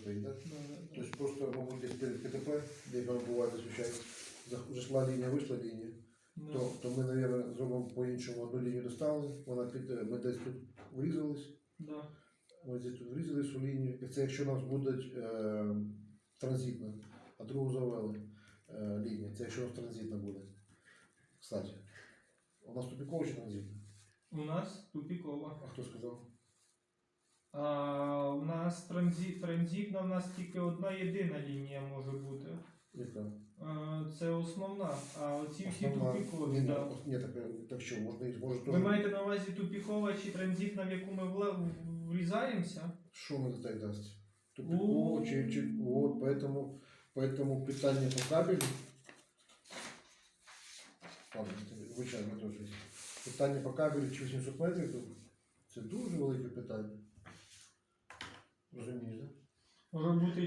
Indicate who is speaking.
Speaker 1: стоїть, так?
Speaker 2: Да, да, да.
Speaker 1: Тобто просто, мабуть, десь перед КТП, де воно буває зазвичай, зах- зайшла лінія, вийшла лінія,
Speaker 2: Да.
Speaker 1: то, то ми, мабуть, зробимо по-іншому одну лінію доставили, вона під, е, ми десь тут врізались,
Speaker 2: Да.
Speaker 1: ми десь тут врізались у лінію, і це якщо у нас буде е, транзитна, а другу завели е, лінія, це якщо у нас транзитна буде. Кстати, у нас тупікова чи транзитна?
Speaker 2: У нас тупікова.
Speaker 1: А хто сказав?
Speaker 2: А у нас транзит, транзитна, у нас тільки одна єдина лінія може бути.
Speaker 1: Яка?
Speaker 2: А, Це основна. А оці всі
Speaker 1: Основна.
Speaker 2: тупікові.
Speaker 1: Ні,
Speaker 2: Да.
Speaker 1: ні, так, е, так що, можна, і- може
Speaker 2: Ви
Speaker 1: теж...
Speaker 2: маєте на увазі тупікова чи транзитна, в яку ми врізаємося?
Speaker 1: Що мені так дасть? Тупиково
Speaker 2: У.
Speaker 1: чи, чи вот, поэтому, поэтому питання по кабелю. Ладно, звичайно, теж. Питання по кабелю чи 800 метрів, то це дуже велике питання.
Speaker 2: Може бути і